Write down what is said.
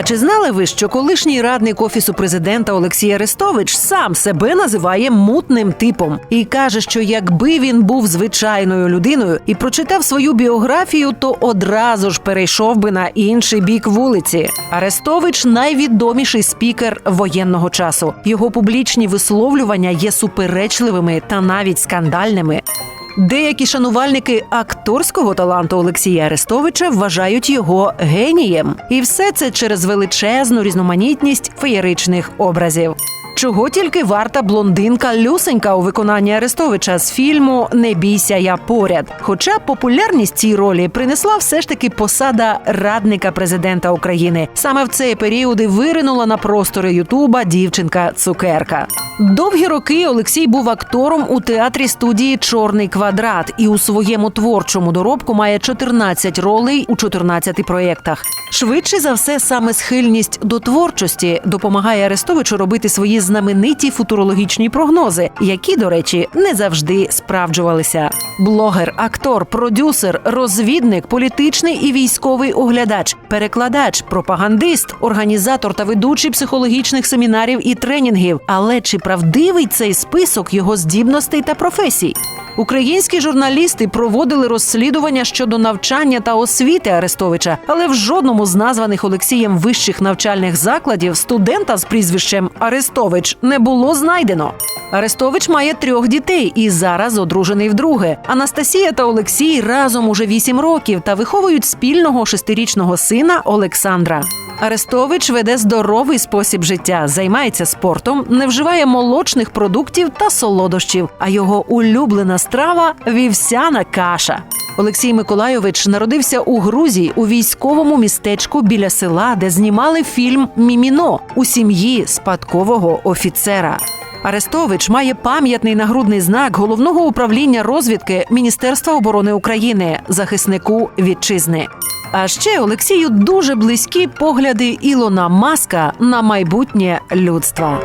А чи знали ви, що колишній радник офісу президента Олексій Арестович сам себе називає мутним типом і каже, що якби він був звичайною людиною і прочитав свою біографію, то одразу ж перейшов би на інший бік вулиці. Арестович найвідоміший спікер воєнного часу. Його публічні висловлювання є суперечливими та навіть скандальними. Деякі шанувальники акторського таланту Олексія Арестовича вважають його генієм, і все це через величезну різноманітність феєричних образів. Чого тільки варта блондинка Люсенька у виконанні Арестовича з фільму Не бійся, я поряд. Хоча популярність цій ролі принесла все ж таки посада радника президента України. Саме в цей період і виринула на простори Ютуба дівчинка Цукерка. Довгі роки Олексій був актором у театрі студії Чорний квадрат і у своєму творчому доробку має 14 ролей у 14 проєктах. Швидше за все, саме схильність до творчості допомагає Арестовичу робити свої знамениті футурологічні прогнози, які, до речі, не завжди справджувалися. Блогер, актор, продюсер, розвідник, політичний і військовий оглядач, перекладач, пропагандист, організатор та ведучий психологічних семінарів і тренінгів. Але чи правдивий цей список його здібностей та професій? Українські журналісти проводили розслідування щодо навчання та освіти Арестовича, але в жодному з названих Олексієм вищих навчальних закладів студента з прізвищем Арестович не було знайдено. Арестович має трьох дітей і зараз одружений вдруге. Анастасія та Олексій разом уже вісім років та виховують спільного шестирічного сина Олександра. Арестович веде здоровий спосіб життя, займається спортом, не вживає молочних продуктів та солодощів. А його улюблена страва вівсяна каша. Олексій Миколайович народився у Грузії у військовому містечку біля села, де знімали фільм Міміно у сім'ї спадкового офіцера. Арестович має пам'ятний нагрудний знак головного управління розвідки Міністерства оборони України, захиснику вітчизни. А ще Олексію дуже близькі погляди Ілона Маска на майбутнє людства.